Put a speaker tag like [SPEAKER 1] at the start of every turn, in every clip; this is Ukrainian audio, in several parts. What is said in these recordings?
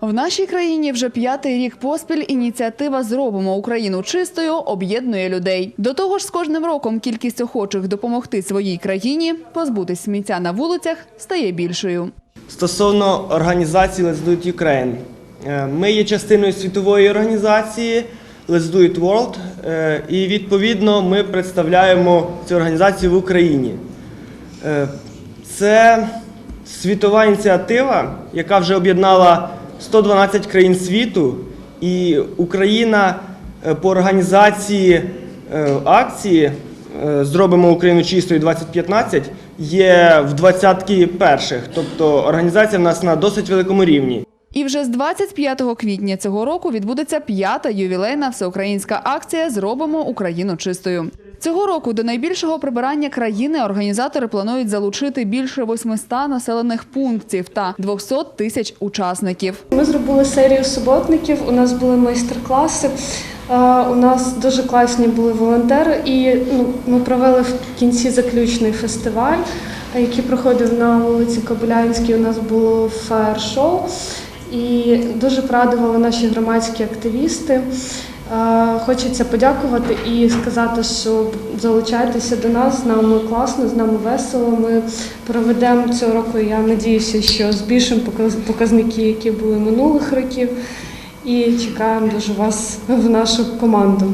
[SPEAKER 1] В нашій країні вже п'ятий рік поспіль ініціатива Зробимо Україну чистою об'єднує людей. До того ж, з кожним роком кількість охочих допомогти своїй країні позбутись сміття на вулицях стає більшою.
[SPEAKER 2] Стосовно організації Let's Do It Ukraine. Е, Ми є частиною світової організації Let's Do It World, е, і відповідно ми представляємо цю організацію в Україні. Е, Це світова ініціатива, яка вже об'єднала 112 країн світу, і Україна е, по організації е, акції е, Зробимо Україну чистою 2015 є в двадцятки перших. Тобто організація в нас на досить великому рівні.
[SPEAKER 1] І вже з 25 квітня цього року відбудеться п'ята ювілейна всеукраїнська акція Зробимо Україну чистою. Цього року до найбільшого прибирання країни організатори планують залучити більше 800 населених пунктів та 200 тисяч учасників.
[SPEAKER 3] Ми зробили серію суботників. У нас були майстер-класи. е, У нас дуже класні були волонтери, і ну, ми провели в кінці заключний фестиваль, який проходив на вулиці Кобилянській. У нас було фаєр-шоу. І дуже порадували наші громадські активісти. Е, Хочеться подякувати і сказати, що залучайтеся до нас, з нами класно, з нами весело. Ми проведемо цього року. Я надіюся, що збільшимо показники, які були минулих років, і чекаємо дуже вас в нашу команду.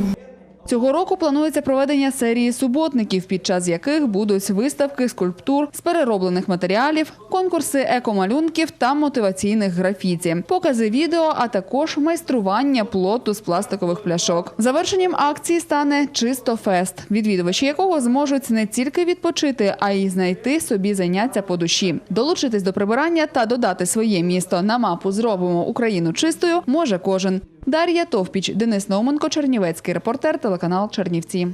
[SPEAKER 1] Цього року планується проведення серії суботників, під час яких будуть виставки скульптур з перероблених матеріалів, конкурси екомалюнків та мотиваційних графіті, покази відео, а також майстрування плоту з пластикових пляшок. Завершенням акції стане чисто фест, відвідувачі якого зможуть не тільки відпочити, а й знайти собі заняття по душі. Долучитись до прибирання та додати своє місто на мапу Зробимо Україну чистою може кожен. Дар'я Товпіч, Денис Науменко, Чернівецький репортер, телеканал Чернівці.